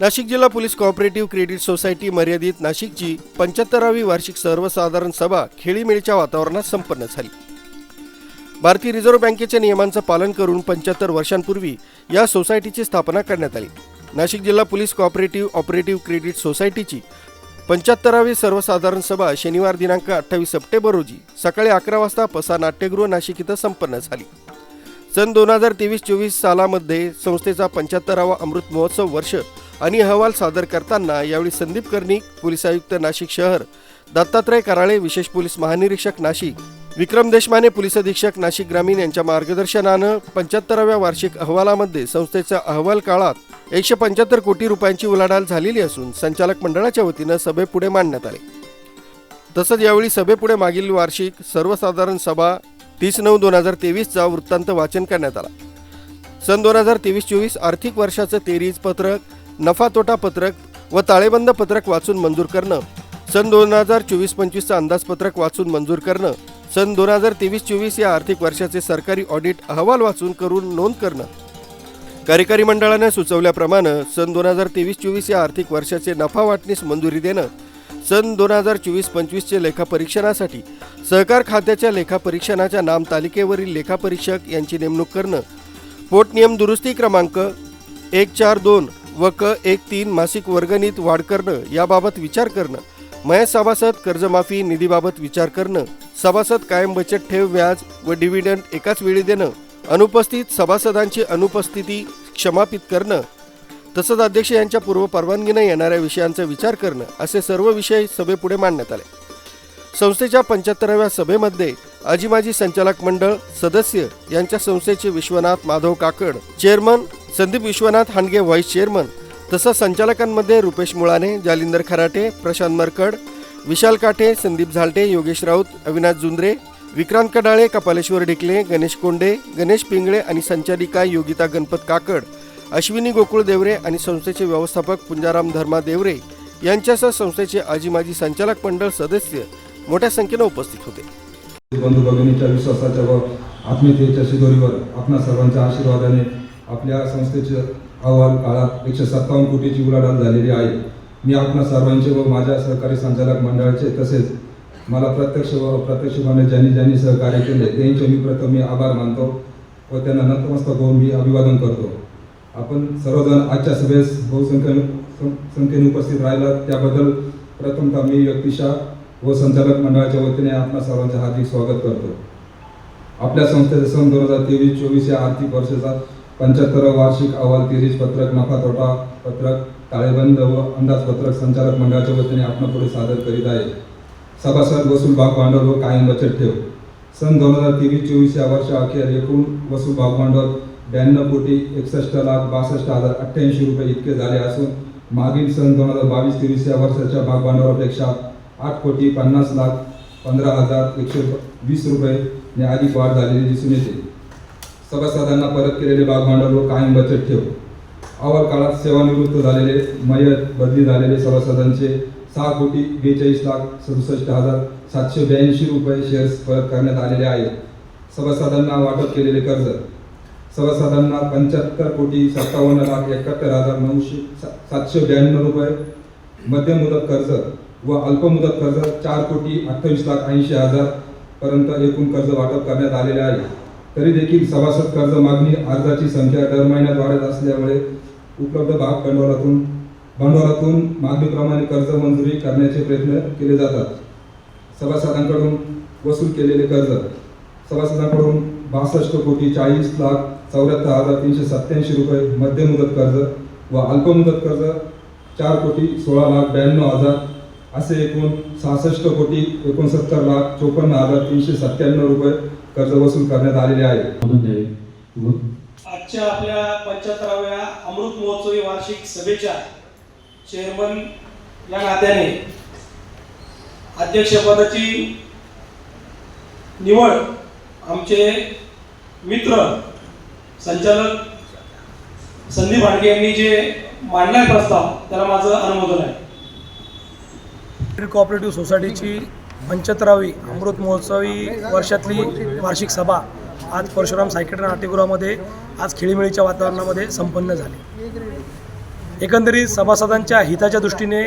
नाशिक जिल्हा police cooperative credit society मर्यादित नाशिकची पंच्याहत्तरावी वार्षिक सर्वसाधारण सभा खेळीमेळीच्या वातावरणात संपन्न झाली. भारतीय रिझर्व्ह बँकेच्या नियमांचं पालन करून पंच्याहत्तर वर्षांपूर्वी या सोसायटीची स्थापना करण्यात आली. नाशिक जिल्हा पोलीस कॉपरेटिव्ह ऑपरेटिव्ह क्रेडिट सोसायटीची पंच्याहत्तरावी सर्वसाधारण सभा शनिवार दिनांक अठ्ठावीस सप्टेंबर रोजी सकाळी अकरा वाजता पसा नाट्यगृह नाशिक इथं संपन्न झाली. सन दोन हजार तेवीस चोवीस सालामध्ये संस्थेचा पंच्याहत्तरावा अमृत महोत्सव वर्ष आणि अहवाल सादर करताना यावेळी संदीप कर्णिक पोलीस आयुक्त नाशिक शहर दत्तात्रय कराळे विशेष पोलीस महानिरीक्षक नाशिक विक्रम देशमाने पोलीस अधीक्षक नाशिक ग्रामीण यांच्या मार्गदर्शनानं पंच्याहत्तराव्या वार्षिक अहवालामध्ये संस्थेच्या अहवाल काळात एकशे पंच्याहत्तर कोटी रुपयांची उलाढाल झालेली असून संचालक मंडळाच्या वतीनं सभेपुढे मांडण्यात आले. तसंच यावेळी सभेपुढे मागील वार्षिक सर्वसाधारण सभा तीस नऊ दोन हजार तेवीसचा वृत्तांत वाचन करण्यात आला. सन दोन हजार तेवीस चोवीस आर्थिक वर्षाचं तेरीज पत्रक नफा तोटा पत्रक व ताळेबंद पत्रक वाचून मंजूर करणं. सन दोन हजार चोवीस पंचवीसचं अंदाजपत्रक वाचून मंजूर करणं. सन दोन हजार तेवीस चोवीस या आर्थिक वर्षाचे सरकारी ऑडिट अहवाल वाचून करून नोंद करणं. कार्यकारी मंडळाने सुचवल्याप्रमाणे सन दोन हजार तेवीस चोवीस या आर्थिक वर्षाचे नफा वाटणीस मंजुरी देणं. सन दोन हजार चोवीस पंचवीसचे लेखापरीक्षणासाठी सहकार खात्याच्या लेखापरीक्षणाच्या नामतालिकेवरील लेखापरीक्षक यांची नेमणूक करणं पोटनियम दुरुस्ती क्रमांक एक चार दोन व क एक तीन मासिक वर्गणीत वाढ करणं याबाबत विचार करणं मयत सभासद कर्जमाफी निधीबाबत विचार करणं सभासद कायम बचत ठेव व्याज व डिव्हिडंड एकाच वेळी देणं अनुपस्थित सभासदांची अनुपस्थिती क्षमापित करणं तसंच अध्यक्ष यांच्या पूर्व परवानगीने येणाऱ्या विषयांचा विचार करणं असे सर्व विषय सभेपुढे मांडण्यात आले. संस्थेच्या पंच्याहत्तराव्या सभेमध्ये आजी माजी संचालक मंडळ सदस्य यांच्या संस्थेचे Vishwanath Madhav Kakad chairman Sandeep Vishwanath Handge vice chairman तसंच संचालकांमध्ये रुपेश मुळाने जालिंदर खराटे प्रशांत मरकड विशाल काठे संदीप झालटे योगेश राऊत अविनाश जुंद्रे विक्रांत कडाळे कपालेश्वर ढिकले गणेश कोंडे गणेश पिंगळे आणि संचालिका योगिता गणपत काकड अश्विनी गोकुळ देवरे आणि संस्थेचे व्यवस्थापक पुंजाराम धर्मा देवरे यांच्यासह संस्थेचे आजी माजी संचालक मंडळ सदस्य मोठ्या संख्येनं उपस्थित होते. बंधू भगिनीच्या विश्वासाच्या व आत्मीयतेच्या शिदोरीवर आपणा सर्वांच्या आशीर्वादाने आपल्या संस्थेच्या अहवाल काळात एकशे सत्तावन्न कोटीची उलाढाल झालेली आहे. मी आपणा सर्वांचे व माझ्या सहकारी संचालक मंडळाचे तसेच मला प्रत्यक्ष व अप्रत्यक्षपणे ज्यांनी ज्यांनी सहकार्य केले त्यांचे मी प्रथम मी आभार मानतो व त्यांना नतमस्तक होऊन मी अभिवादन करतो. आपण सर्वजण आजच्या सभेस बहुसंख्येने सं- संख्येने उपस्थित राहिला त्याबद्दल प्रथमतः मी व्यक्तिशा व संचालक मंडळाच्या वतीने आपणा सर्वांचे हार्दिक स्वागत करतो. आपल्या संस्थेचे सन दोन हजार तेवीस चोवीस या आर्थिक वर्षाचा पंच्याहत्तर वार्षिक अहवाल तेरीस पत्रक नफा तोटा पत्रक ताळेबंद व अंदाजपत्रक संचालक मंडळाच्या वतीने आपण पुढे सादर करीत आहे. सभासद वसूल भाग भांडवल व कायम बचत ठेव. सन दोन हजार तेवीस चोवीस या वर्षाअखेर एकूण वसूल भाग भांडवल ब्याण्णव कोटी एकसष्ट लाख बासष्ट हजार अठ्ठ्याऐंशी रुपये इतके झाले असून मागील सन दोन हजार बावीस तेवीस या वर्षाच्या भागभांडवलापेक्षा आठ कोटी पन्नास लाख पंधरा हजार एकशे वीस रुपये अधिक वाढ झालेली दिसून येते. सभासदांना परत केलेले भागभांडवल व कायम बचत ठेव. अवर काळात सेवानिवृत्त झालेले मयत बदली झालेले सभासदांचे सहा कोटी बेचाळीस लाख सदुसष्ट हजार सातशे ब्याऐंशी रुपये शेअर्स परत करण्यात आलेले आहेत. सभासदांना वाटप केलेले कर्ज सभासदांना पंच्याहत्तर कोटी सत्तावन्न लाख एकाहत्तर हजार नऊशे सा- सातशे ब्याण्णव रुपये. मध्यम मुदत कर्ज व अल्पमुदत कर्ज चार कोटी अठ्ठावीस लाख ऐंशी हजार पर्यंत एकूण कर्ज वाटप करण्यात आलेले आहे. तरी देखील सभासद कर्ज मागणी अर्जाची संख्या दर महिन्यात वाढत असल्यामुळे उपलब्ध भाग भांडवलातून भांडवलातून मागणीप्रमाणे कर्ज मंजुरी करण्याचे प्रयत्न केले जातात. सभासदांकडून वसूल केलेले कर्ज सभासदांकडून बासष्ट कोटी चाळीस लाख चौऱ्याहत्तर हजार तीनशे सत्याऐंशी रुपये मध्यम मुदत कर्ज व अल्पमुदत कर्ज चार कोटी सोळा लाख ब्याण्णव हजार असे एकूण सहासष्ट कोटी एकोणसत्तर लाख चोपन्न हजार तीनशे सत्त्याण्णव रुपये कर्ज वसूल करण्यात आलेले आहे. म्हणून आजच्या आपल्या पंच्याहत्तराव्या अमृत महोत्सवी वार्षिक सभेच्या चेअरमन या नात्याने अध्यक्षपदाची निवड आमचे मित्र संचालक संदीप हाडगे यांनी जे मांडलाय प्रस्ताव त्याला माझं अनुमोदन आहे. कोऑपरेटिव्ह सोसायटीची पंच्याहत्तरावी अमृत महोत्सवी वर्षातली वार्षिक सभा आज परशुराम सायकेट नाट्यगृहामध्ये आज खेळीमेळीच्या वातावरणामध्ये संपन्न झाली. एकंदरीत सभासदांच्या हिताच्या दृष्टीने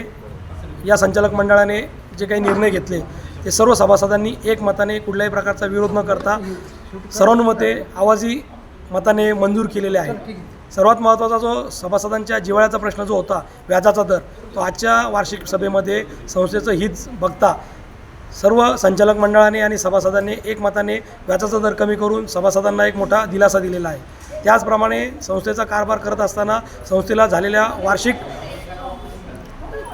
या संचालक मंडळाने जे काही निर्णय घेतले ते सर्व सभासदांनी एकमताने कुठल्याही प्रकारचा विरोध न करता सर्वानुमते आवाजी मताने मंजूर केलेले आहे. सर्वात महत्त्वाचा जो सभासदांच्या जिवाळ्याचा प्रश्न जो होता व्याजाचा दर तो आजच्या वार्षिक सभेमध्ये संस्थेचं हित बघता सर्व संचालक मंडळाने आणि सभासदांनी एकमताने व्याजाचा दर कमी करून सभासदांना एक मोठा दिलासा दिलेला आहे. त्याचप्रमाणे संस्थेचा कारभार करत असताना संस्थेला झालेल्या वार्षिक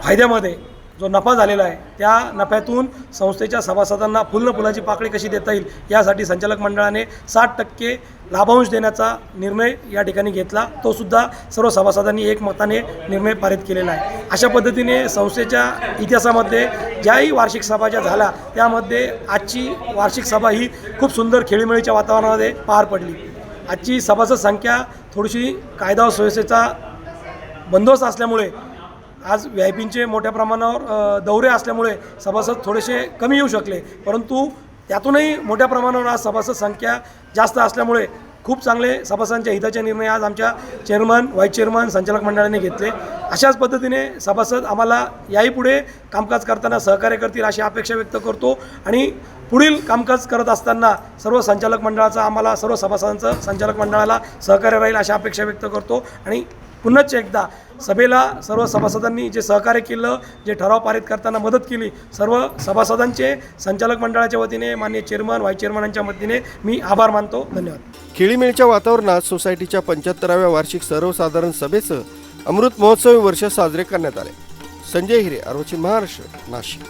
फायद्यामध्ये जो नफा झालेला आहे त्या नफ्यातून संस्थेच्या सभासदांना फुल्ल फुलाची पाकळी कशी देता येईल यासाठी संचालक मंडळाने साठ टक्के लाभांश देण्याचा निर्णय या ठिकाणी घेतला. तो सुद्धा सर्व सभासदांनी एकमताने निर्णय पारित केलेला आहे. अशा पद्धतीने संस्थेच्या इतिहासामध्ये ज्याही वार्षिक सभा ज्या झाल्या त्यामध्ये आजची वार्षिक सभा ही खूप सुंदर खेळीमेळीच्या वातावरणामध्ये पार पडली. आजची सभासद संख्या थोडीशी कायदा व सुव्यवस्थेचा बंदोबस्त असल्यामुळे आज व्ही आय पींचे मोठ्या प्रमाणावर दौरे असल्यामुळे सभासद थोडेसे कमी येऊ शकले. परंतु त्यातूनही मोठ्या प्रमाणावर आज सभासद संख्या जास्त असल्यामुळे खूप चांगले सभासदांच्या हिताचे निर्णय आज आमच्या चेअरमन व्हाईस चेअरमन संचालक मंडळाने घेतले. अशाच पद्धतीने सभासद आम्हाला याही पुढे कामकाज करताना सहकार्य करतील अशी अपेक्षा व्यक्त करतो आणि पुढील कामकाज करत असताना सर्व संचालक मंडळाचा आम्हाला सर्व सभासदांचं संचालक मंडळाला सहकार्य राहील अशा अपेक्षा व्यक्त करतो आणि पुन्हाच एकदा सभेला सर्व सभासदांनी जे सहकार्य केलं जे ठराव पारित करताना मदत केली सर्व सभासदांचे संचालक मंडळाच्या वतीने माननीय चेअरमन व्हाईस चेअरमनांच्या वतीने मी आभार मानतो. धन्यवाद. खेळीमेळीच्या वातावरणात सोसायटीच्या पंच्याहत्तराव्या वार्षिक सर्वसाधारण सभेचं अमृत महोत्सवी वर्ष साजरे करण्यात आले. संजय हिरे अर्वचिन महाराष्ट्र नाशिक.